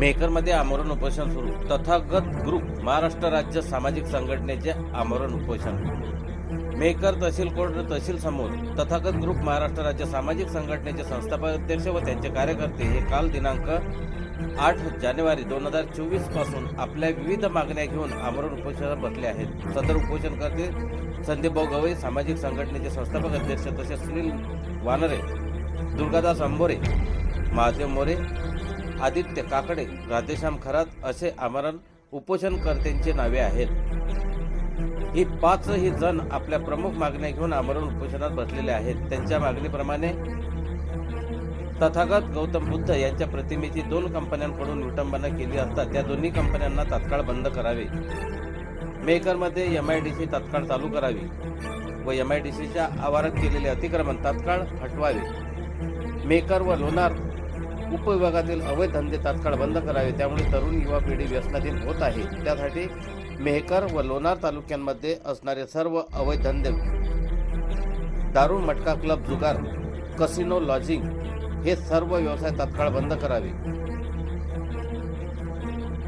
मेकरमध्ये आमरण उपोषण सुरू. तथागत ग्रुप महाराष्ट्र राज्य सामाजिक संघटनेचे आमरण उपोषण. मेकर तहसील कोर्ट तहसील समोर तथागत ग्रुप महाराष्ट्र राज्य सामाजिक संघटनेचे संस्थापक अध्यक्ष व त्यांचे कार्यकर्ते हे काल दिनांक आठ जानेवारी दोन हजार चोवीसपासून आपल्या विविध मागण्या घेऊन आमरण उपोषणात बसले आहेत. सदर उपोषणकर्ते संदीप भाऊ गवई सामाजिक संघटनेचे संस्थापक अध्यक्ष तसेच सुनील वानरे दुर्गादास अंबोरे महादेव मोरे आदित्य काकडे राधेश्याम खरात असे आमरण उपोषणकर्त्यांची नावे आहेत. ही पाचही जण आपल्या प्रमुख मागण्या घेऊन आमरण उपोषणात बसलेले आहेत. त्यांच्या मागणीप्रमाणे तथागत गौतम बुद्ध यांच्या प्रतिमेची दोन कंपन्यांकडून विटंबना केली असता त्या दोन्ही कंपन्यांना तात्काळ बंद करावे. मेकरमध्ये एम आय डी सी तात्काळ चालू करावी व एम आय डी सीच्या आवारात केलेले अतिक्रमण तात्काळ हटवावे. मेकर व लोणार उपविभागातील अवैध धंदे तात्काळ बंद करावे त्यामुळे तरुण युवा पिढी व्यसनाधीन होत आहे. त्यासाठी मेहकर व लोणार तालुक्यांमध्ये असणारे सर्व अवैध धंदे दारू मटका क्लब जुगार कसिनो लॉजिंग हे सर्व व्यवसाय तात्काळ बंद करावे.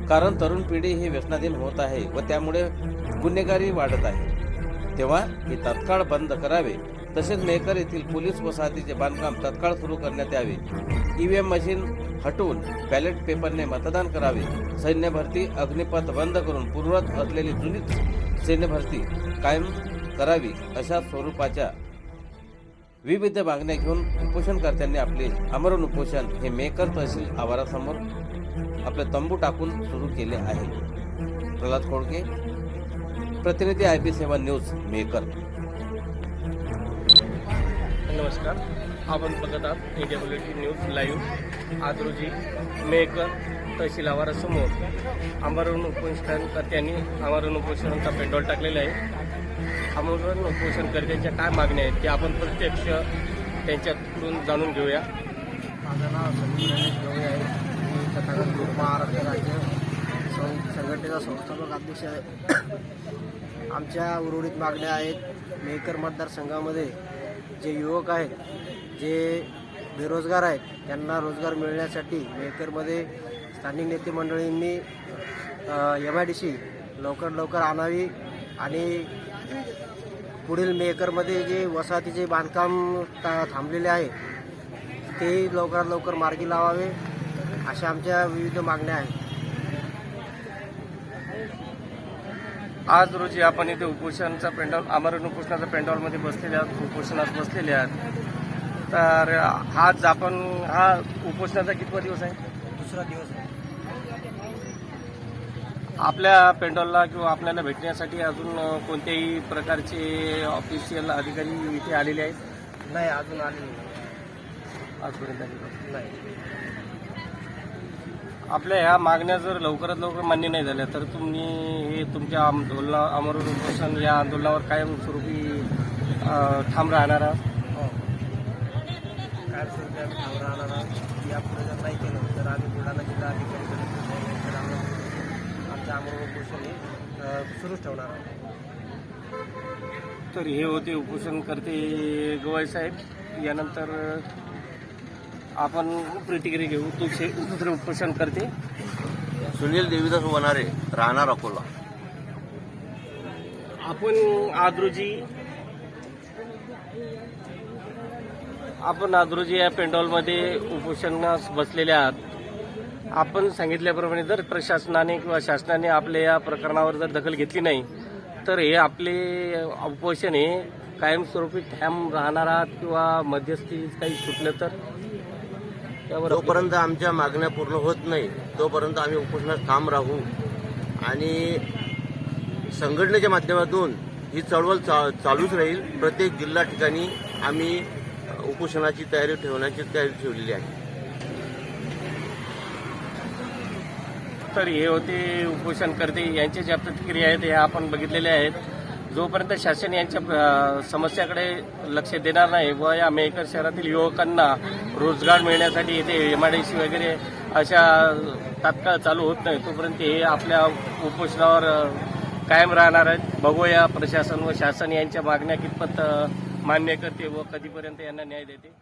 कारण तरुण पिढी ही व्यसनाधीन होत आहे व त्यामुळे गुन्हेगारी वाढत आहे. तेव्हा हे तात्काळ बंद करावे. तसेच मेहकर येथील पोलीस वसाहतीचे बांधकाम तत्काळ सुरू करण्यात यावे. ईव्हीएम मशीन हटवून बॅलेट पेपरने मतदान करावे. सैन्य भरती अग्निपथ बंद करून पूर्वत असलेली जुनी सैन्य भरती कायम करावी अशा स्वरूपाच्या विविध मागण्या घेऊन उपोषणकर्त्यांनी आपले आमरण उपोषण हे मेकर तहसील आवारासमोर आपले तंबू टाकून सुरू केले आहे. प्रल्हाद खोडके प्रतिनिधी I P seven news Mehkar नमस्कार. आपण बघत आहात A W T news live आज रोजी मेकर तहसील आवारासमोर आमरण उपोषणकर्त्यांनी आमरण उपोषणाचा पेंडॉल टाकलेला आहे. आमरण उपोषणकर्त्यांच्या काय मागण्या आहेत ते आपण प्रत्यक्ष त्यांच्याकडून जाणून घेऊया. माझं नाव संजीव गणेश आहे. मी तथागत महाराष्ट्र राज्य सं- संघटनेचा संस्थापक अध्यक्ष आहे. आमच्या उर्वरित मागण्या आहेत. मेकर मतदारसंघामध्ये जे युवक आहेत जे बेरोजगार आहेत त्यांना रोजगार मिळण्यासाठी मेहकरमध्ये स्थानिक नेते मंडळींनी एम आय डी सी लवकर लवकर आणावी आणि पुढील मेहकरमध्ये जे वसाहतीचे बांधकाम ता- थांबलेले आहे ते लवकरात लवकर मार्गी लावावे अशा आमच्या विविध मागण्या आहेत. आज रोजी आपण इथे उपोषणचा पेंडॉल आमरण उपोषणाचा पेंडॉलमध्ये बसलेले आहात उपोषणात बसलेले आहात. तर आज आपण हा उपोषणाचा कितवा दिवस आहे? दुसरा दिवस आहे. आपल्या पेंडॉलला किंवा आपल्याला भेटण्यासाठी अजून कोणत्याही प्रकारचे ऑफिशियल अधिकारी इथे आलेले आहेत? नाही अजून आलेली नाही. आजपर्यंत नाही. आपल्या ह्या मागण्या जर लवकरात लवकर मान्य नाही झाल्या तर तुम्ही हे तुमच्या आंदोलना अमरण उपोषण या आंदोलनावर कायमस्वरूपी अ, ठाम राहणार आहात? हो. काय स्वरूपी ठाम राहणार आहोत. यापुढे जर नाही केलं तर आम्ही बुलढाणा जिल्हा अधिकारी कलेक्टर साहेब यांच्या नावावर आमचं आमरण उपोषण हे सुरूच ठेवणार आहोत. तर हे होते उपोषणकर्ते गवाई साहेब. यानंतर आपण प्रतिक्रिया घेऊ. दुसरे दुसरे उपोषण करते. सुनील देवीदास वनारे राहणार अकोला. आपण आज रोजी आपण आज रोजी या पेंडॉलमध्ये उपोषणास बसलेले आहात. आपण सांगितल्याप्रमाणे जर प्रशासनाने किंवा शासनाने आपल्या या प्रकरणावर जर दखल घेतली नाही तर हे आपले उपोषण हे कायमस्वरूपी ठाम राहणार आहात किंवा मध्यस्थी काही सुटलं तर? जोपर्यंत आमच्या मागण्या पूर्ण होत नाही तोपर्यंत आम्ही उपोषणात ठाम राहू. आणि संघटनेच्या माध्यमातून ही चळवळ चा चालूच राहील. प्रत्येक जिल्हा ठिकाणी आम्ही उपोषणाची तयारी ठेवण्याची तयारी ठेवलेली आहे. तर हे होते उपोषणकर्ते यांच्या ज्या प्रतिक्रिया आहेत ह्या आपण बघितलेल्या आहेत. जोपर्यंत शासन यांच्या समस्याकडे लक्ष देणार नाही व या मेहकर शहरातील युवकांना रोजगार मिळण्यासाठी इथे एमआयडीसी वगैरे अशा तात्काळ चालू होत नाही तोपर्यंत हे आपल्या उपोषणावर कायम राहणार आहेत. बघूया प्रशासन व शासन यांच्या मागण्या कितपत मान्य करते व कधीपर्यंत यांना न्याय देते